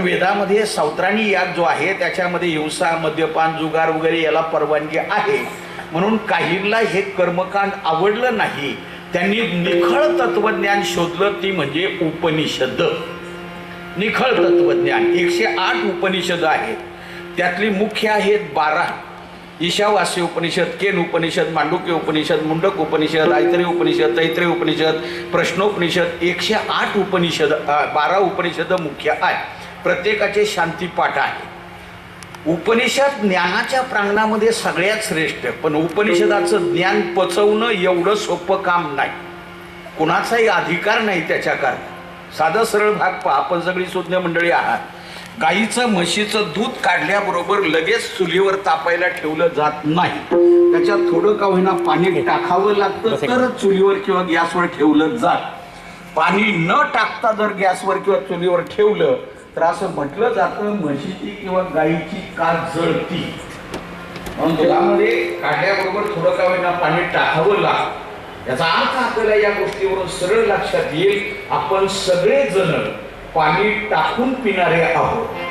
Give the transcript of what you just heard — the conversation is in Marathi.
वेदामध्ये सावत्राणी याग जो आहे त्याच्यामध्ये हिंसा मद्यपान जुगार वगैरे याला परवानगी आहे. म्हणून काहींना हे कर्मकांड आवडलं नाही. त्यांनी निखळ तत्वज्ञान शोधलं ती म्हणजे उपनिषद. निखळ तत्वज्ञान. एकशे आठ उपनिषद आहेत. त्यातली मुख्य आहेत बारा. ईशावासी उपनिषद केन उपनिषद मांडुक्य उपनिषद मुंडक उपनिषद ऐतरी उपनिषद तैत्रे उपनिषद प्रश्नोपनिषद एकशे आठ उपनिषद बारा उपनिषद मुख्य आहे प्रत्येकाचे शांतीपाठ आहे. उपनिषद ज्ञानाच्या प्रांगणामध्ये सगळ्यात श्रेष्ठ पण उपनिषदाचं ज्ञान पचवणं एवढं सोपं काम नाही. कुणाचाही अधिकार नाही त्याच्याकरता साधं सरळ भाग पहा आपण सगळी सुज्ञ मंडळी आहात. गाईचं म्हशीचं दूध काढल्याबरोबर लगेच चुलीवर तापायला ठेवलं जात नाही. त्याच्यात थोडं का होईना पाणी टाकावं लागतं तरच चुलीवर किंवा गॅसवर ठेवलं जात. पाणी न टाकता जर गॅसवर किंवा चुलीवर ठेवलं तर असं म्हटलं जातं म्हशीची किंवा गाईची का जळती? म्हणून दुधामध्ये काढल्याबरोबर थोडं का होईना पाणी टाकावं लागतं. याचा अर्थ आपल्याला या गोष्टीवरून सरळ लक्षात येईल आपण सगळेजण पाणी टाकून पिणारे आहोत.